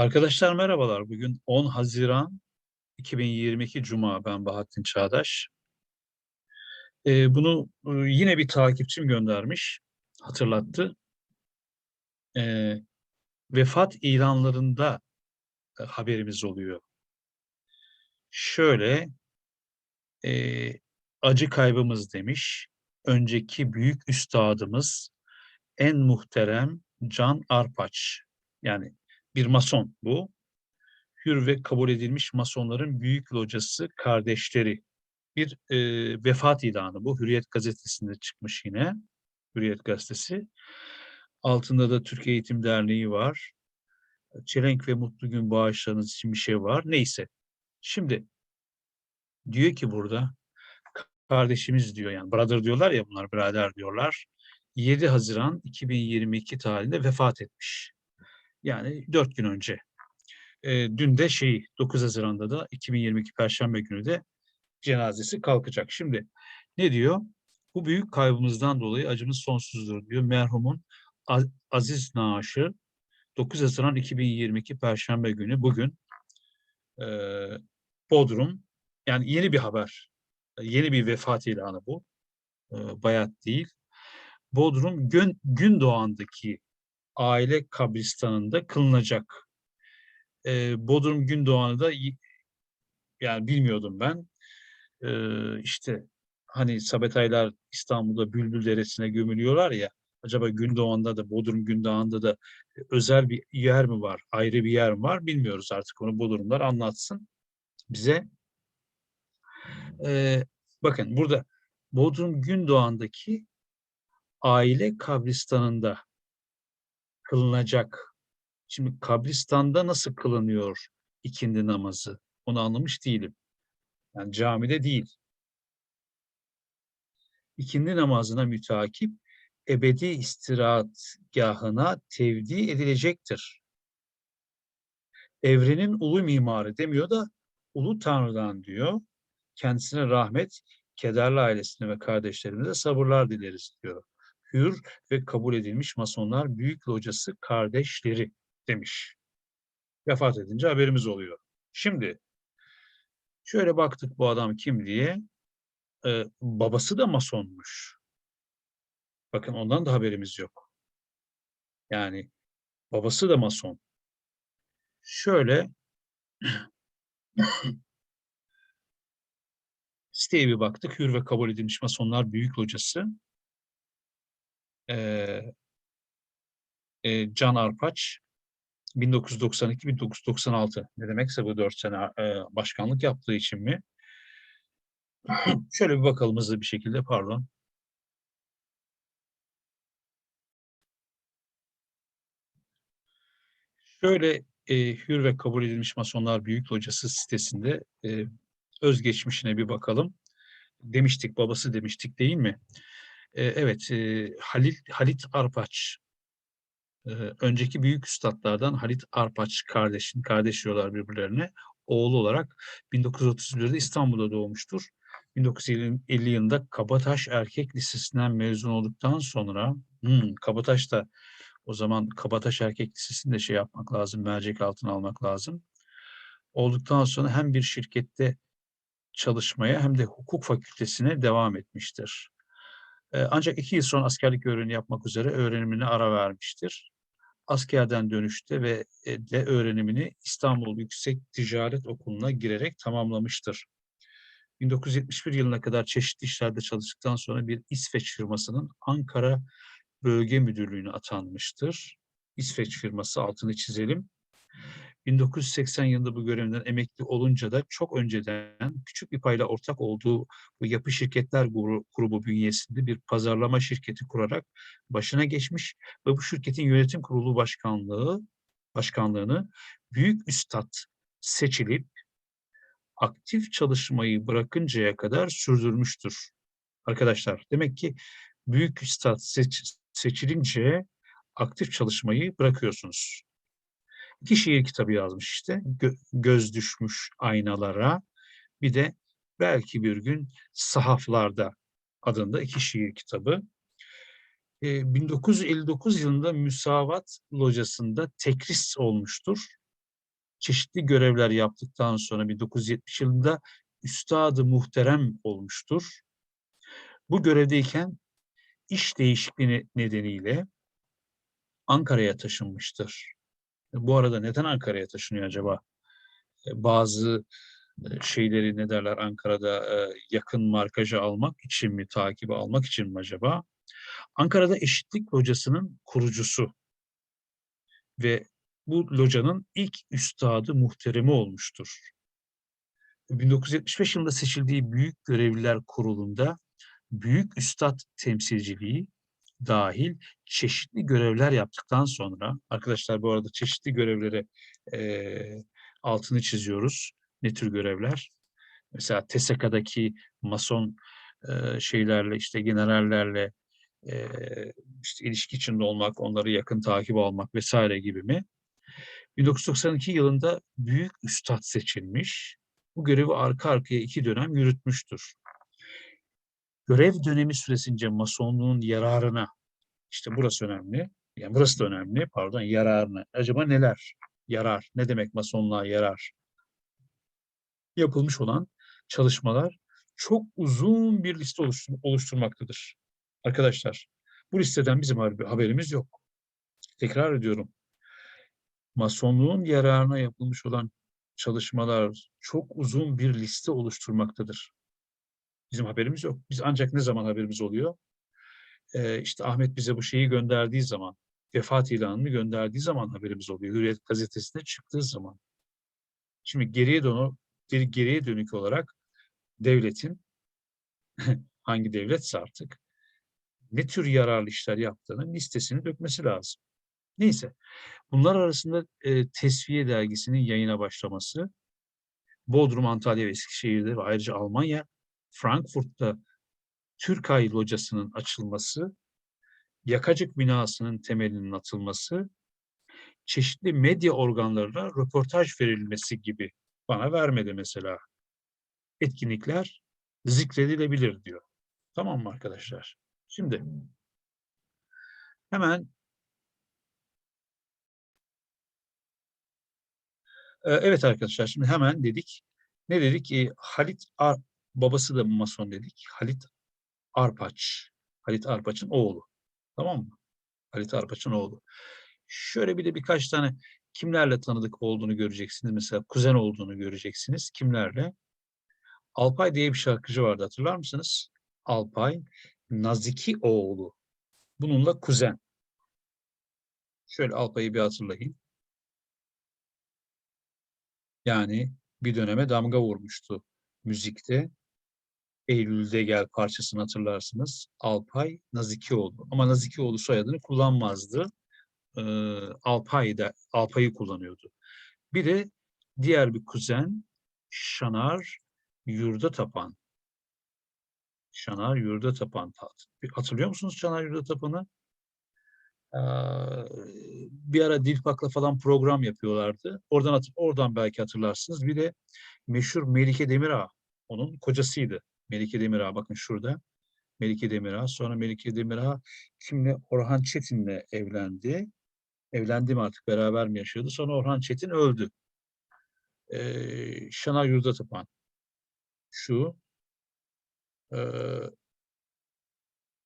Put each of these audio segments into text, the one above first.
Arkadaşlar merhabalar. Bugün 10 Haziran 2022 Cuma. Ben Bahattin Çağdaş. Ee, bunu e, yine bir takipçim göndermiş. Hatırlattı. Ee, vefat ilanlarında e, haberimiz oluyor. Şöyle e, acı kaybımız demiş. Önceki büyük üstadımız en muhterem Can Arpaç. Yani bir mason bu. Hür ve kabul edilmiş masonların büyük locası kardeşleri. Bir e, vefat ilanı bu. Hürriyet gazetesinde çıkmış yine. Hürriyet gazetesi. Altında da Türkiye Eğitim Derneği var. Çelenk ve Mutlu Gün bağışlarınız için bir şey var. Neyse. Şimdi diyor ki burada kardeşimiz diyor yani brother diyorlar ya bunlar birader diyorlar. 7 Haziran 2022 tarihinde vefat etmiş. Yani dört gün önce. E, dün de şey 9 Haziran'da da 2022 Perşembe günü de cenazesi kalkacak. Şimdi ne diyor? Bu büyük kaybımızdan dolayı acımız sonsuzdur diyor. Merhumun aziz naaşı 9 Haziran 2022 Perşembe günü bugün e, Bodrum yani yeni bir haber. Yeni bir vefat ilanı bu. E, bayat değil. Bodrum gün, gün doğandaki aile kabristanında kılınacak. E, Bodrum Gündoğan'ı da yani bilmiyordum ben. E, işte hani Sabetaylar İstanbul'da Bülbül Deresi'ne gömülüyorlar ya. Acaba Gündoğan'da da Bodrum Gündoğan'da da özel bir yer mi var, ayrı bir yer mi var bilmiyoruz artık onu Bodrumlar anlatsın bize. Ee, bakın burada Bodrum Gündoğan'daki aile kabristanında kılınacak. Şimdi kabristanda nasıl kılınıyor ikindi namazı? Onu anlamış değilim. Yani camide değil. İkindi namazına mütakip ebedi istirahatgahına tevdi edilecektir. Evrenin ulu mimarı demiyor da ulu tanrıdan diyor. Kendisine rahmet, kederli ailesine ve kardeşlerimize sabırlar dileriz diyor hür ve kabul edilmiş masonlar büyük locası kardeşleri demiş. Vefat edince haberimiz oluyor. Şimdi şöyle baktık bu adam kim diye. Ee, babası da masonmuş. Bakın ondan da haberimiz yok. Yani babası da mason. Şöyle siteye bir baktık. Hür ve kabul edilmiş masonlar büyük locası e, e, Can Arpaç 1992-1996 ne demekse bu dört sene e, başkanlık yaptığı için mi? Şöyle bir bakalım hızlı bir şekilde pardon. Şöyle e, hür ve kabul edilmiş masonlar büyük locası sitesinde e, özgeçmişine bir bakalım. Demiştik babası demiştik değil mi? Evet, e, Halil, Halit Arpaç. E, önceki büyük üstadlardan Halit Arpaç kardeşin, kardeş diyorlar birbirlerine. Oğlu olarak 1931'de İstanbul'da doğmuştur. 1950 yılında Kabataş Erkek Lisesi'nden mezun olduktan sonra hmm, Kabataş da o zaman Kabataş Erkek Lisesi'nde şey yapmak lazım, mercek altına almak lazım. Olduktan sonra hem bir şirkette çalışmaya hem de hukuk fakültesine devam etmiştir. Ancak iki yıl sonra askerlik öğrenimi yapmak üzere öğrenimine ara vermiştir. Askerden dönüşte ve de öğrenimini İstanbul Yüksek Ticaret Okulu'na girerek tamamlamıştır. 1971 yılına kadar çeşitli işlerde çalıştıktan sonra bir İsveç firmasının Ankara Bölge Müdürlüğü'ne atanmıştır. İsveç firması altını çizelim. 1980 yılında bu görevinden emekli olunca da çok önceden küçük bir payla ortak olduğu bu yapı şirketler grubu bünyesinde bir pazarlama şirketi kurarak başına geçmiş ve bu şirketin yönetim kurulu başkanlığı başkanlığını büyük üstad seçilip aktif çalışmayı bırakıncaya kadar sürdürmüştür. Arkadaşlar demek ki büyük üstad seç, seçilince aktif çalışmayı bırakıyorsunuz. İki şiir kitabı yazmış işte. Gö göz düşmüş aynalara. Bir de belki bir gün sahaflarda adında iki şiir kitabı. E, 1959 yılında Müsavat Locası'nda tekris olmuştur. çeşitli görevler yaptıktan sonra 1970 yılında Üstad-ı Muhterem olmuştur. Bu görevdeyken iş değişikliği nedeniyle Ankara'ya taşınmıştır. Bu arada neden Ankara'ya taşınıyor acaba? E, bazı e, şeyleri ne derler Ankara'da e, yakın markajı almak için mi, takibi almak için mi acaba? Ankara'da Eşitlik Locası'nın kurucusu ve bu locanın ilk üstadı muhteremi olmuştur. 1975 yılında seçildiği Büyük Görevliler Kurulu'nda büyük üstad temsilciliği dahil çeşitli görevler yaptıktan sonra, arkadaşlar bu arada çeşitli görevlere e, altını çiziyoruz. Ne tür görevler? Mesela TESEKA'daki mason e, şeylerle, işte generallerle e, işte ilişki içinde olmak, onları yakın takip almak vesaire gibi mi? 1992 yılında büyük üstad seçilmiş. Bu görevi arka arkaya iki dönem yürütmüştür. Görev dönemi süresince masonluğun yararına, işte burası önemli, yani burası da önemli, pardon yararına. Acaba neler? Yarar. Ne demek masonluğa yarar? Yapılmış olan çalışmalar çok uzun bir liste oluştur oluşturmaktadır. Arkadaşlar, bu listeden bizim haberimiz yok. Tekrar ediyorum. Masonluğun yararına yapılmış olan çalışmalar çok uzun bir liste oluşturmaktadır. Bizim haberimiz yok. Biz ancak ne zaman haberimiz oluyor? Ee, işte Ahmet bize bu şeyi gönderdiği zaman, vefat ilanını gönderdiği zaman haberimiz oluyor. Hürriyet gazetesine çıktığı zaman. Şimdi geriye dönük, geriye dönük olarak devletin hangi devletse artık ne tür yararlı işler yaptığının listesini dökmesi lazım. Neyse. Bunlar arasında e, Tesviye dergisinin yayına başlaması, Bodrum, Antalya ve Eskişehir'de ve ayrıca Almanya, Frankfurt'ta Türkay Locası'nın açılması, Yakacık binasının temelinin atılması, çeşitli medya organlarına röportaj verilmesi gibi bana vermedi mesela. Etkinlikler zikredilebilir diyor. Tamam mı arkadaşlar? Şimdi hemen Evet arkadaşlar şimdi hemen dedik. Ne dedik? E, Halit Ar babası da mason dedik. Halit Arpaç. Halit Arpaç'ın oğlu. Tamam mı? Halit Arpaç'ın oğlu. Şöyle bir de birkaç tane kimlerle tanıdık olduğunu göreceksiniz. Mesela kuzen olduğunu göreceksiniz. Kimlerle? Alpay diye bir şarkıcı vardı hatırlar mısınız? Alpay Naziki oğlu. Bununla kuzen. Şöyle Alpay'ı bir hatırlayın. Yani bir döneme damga vurmuştu müzikte. Eylül'de Gel parçasını hatırlarsınız. Alpay Nazikioğlu. Ama Nazikioğlu soyadını kullanmazdı. Ee, Alpay da Alpay'ı kullanıyordu. Bir de diğer bir kuzen Şanar Yurda Tapan. Şanar Yurda Tapan. Hatırlıyor musunuz Şanar Yurda Tapan'ı? bir ara Dilpak'la falan program yapıyorlardı. Oradan oradan belki hatırlarsınız. Bir de meşhur Melike Demirağ onun kocasıydı. Melike Demirağ bakın şurada. Melike Demirağ. Sonra Melike Demirağ kimle? Orhan Çetin'le evlendi. Evlendi mi artık beraber mi yaşıyordu? Sonra Orhan Çetin öldü. Ee, Şanay Yurda Tapan. Şu. E,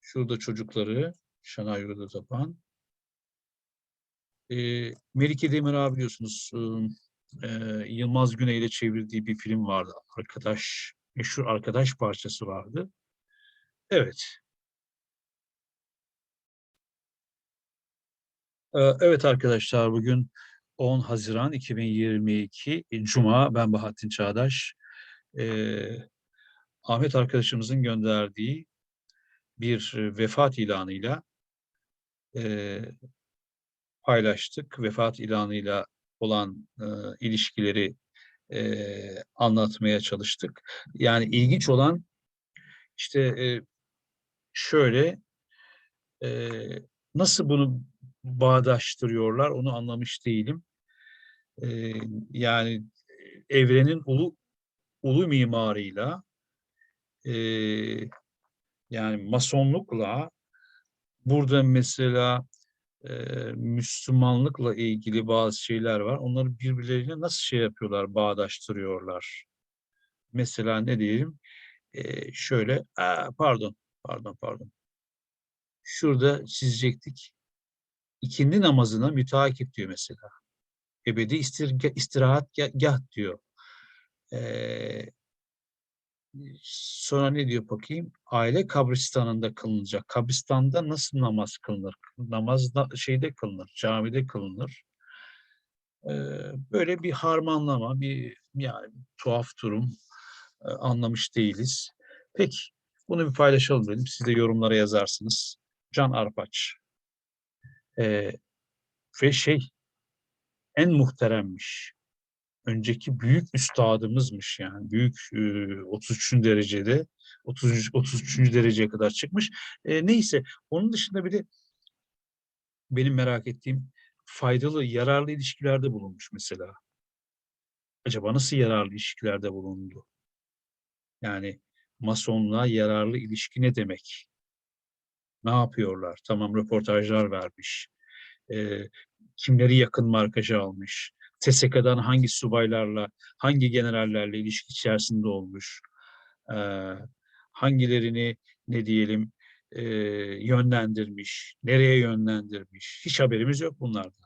şurada çocukları Şanay Yurda Tapan. E, Melike Demirağ biliyorsunuz e, Yılmaz Güney ile çevirdiği bir film vardı. Arkadaş, meşhur arkadaş parçası vardı. Evet. E, evet arkadaşlar bugün 10 Haziran 2022 Cuma. Ben Bahattin Çağdaş. E, Ahmet arkadaşımızın gönderdiği bir vefat ilanıyla e, paylaştık. Vefat ilanıyla olan e, ilişkileri e, anlatmaya çalıştık. Yani ilginç olan işte e, şöyle e, nasıl bunu bağdaştırıyorlar onu anlamış değilim. E, yani evrenin ulu ulu mimarıyla e, yani masonlukla burada mesela eee, Müslümanlıkla ilgili bazı şeyler var. Onları birbirleriyle nasıl şey yapıyorlar, bağdaştırıyorlar? Mesela ne diyelim? Eee, şöyle, aaa, pardon, pardon, pardon. Şurada çizecektik. İkindi namazına müteakip diyor mesela. Ebedi istirga istirahatgâh diyor. Eee sonra ne diyor bakayım? Aile kabristanında kılınacak. Kabristanda nasıl namaz kılınır? Namaz da şeyde kılınır, camide kılınır. Eee, böyle bir harmanlama, bir yani tuhaf durum. Eee, anlamış değiliz. Peki, bunu bir paylaşalım dedim. Siz de yorumlara yazarsınız. Can Arpaç. Eee, ve şey en muhteremmiş. Önceki büyük üstadımızmış yani. Büyük, eee, 33. derecede, 33 33. dereceye kadar çıkmış. Eee, neyse, onun dışında bir de benim merak ettiğim faydalı, yararlı ilişkilerde bulunmuş mesela. Acaba nasıl yararlı ilişkilerde bulundu? Yani Masonluğa yararlı ilişki ne demek? Ne yapıyorlar? Tamam, röportajlar vermiş. Eee, kimleri yakın markaja almış? TSK'dan hangi subaylarla, hangi generallerle ilişki içerisinde olmuş? Eee, hangilerini, ne diyelim, eee, yönlendirmiş, nereye yönlendirmiş? Hiç haberimiz yok bunlardan.